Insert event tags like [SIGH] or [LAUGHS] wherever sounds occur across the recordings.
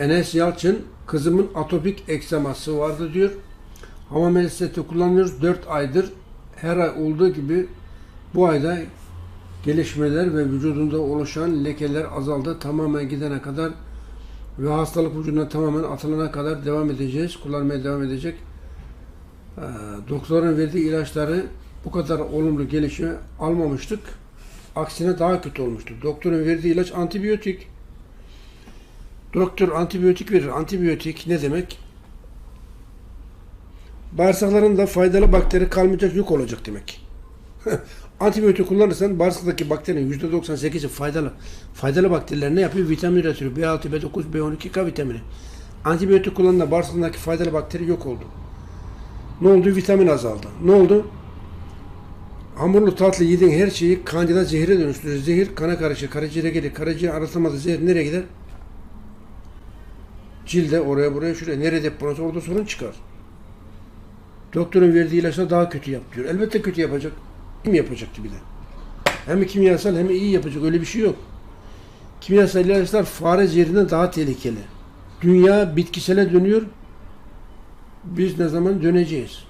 Enes Yalçın, kızımın atopik ekseması vardı diyor. Hava meleseti kullanıyoruz 4 aydır. Her ay olduğu gibi bu ayda gelişmeler ve vücudunda oluşan lekeler azaldı. Tamamen gidene kadar ve hastalık vücuduna tamamen atılana kadar devam edeceğiz. Kullanmaya devam edecek. Ee, doktorun verdiği ilaçları bu kadar olumlu gelişme almamıştık. Aksine daha kötü olmuştu. Doktorun verdiği ilaç antibiyotik. Doktor antibiyotik verir. Antibiyotik ne demek? Bağırsaklarında faydalı bakteri kalmayacak, yok olacak demek. [LAUGHS] antibiyotik kullanırsan bağırsaktaki bakterinin %98'i faydalı. Faydalı bakteriler ne yapıyor? Vitamin üretiyor. B6, B9, B12, K vitamini. Antibiyotik kullanılan bağırsaktaki faydalı bakteri yok oldu. Ne oldu? Vitamin azaldı. Ne oldu? Hamurlu tatlı yediğin her şeyi kandida zehire dönüştürür. Zehir kana karışır, karaciğere gelir. Karaciğer arıtılmadı. Zehir nereye gider? Cilde oraya buraya şuraya. Nereye depolanırsa orada sorun çıkar. Doktorun verdiği ilaçla daha kötü yap diyor. Elbette kötü yapacak. Kim yapacaktı bir de? Hem kimyasal hem iyi yapacak. Öyle bir şey yok. Kimyasal ilaçlar fare zehrinden daha tehlikeli. Dünya bitkisele dönüyor. Biz ne zaman döneceğiz?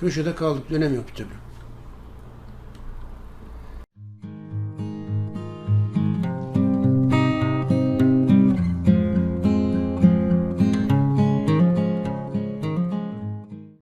Köşede kaldık dönemiyor bir türlü.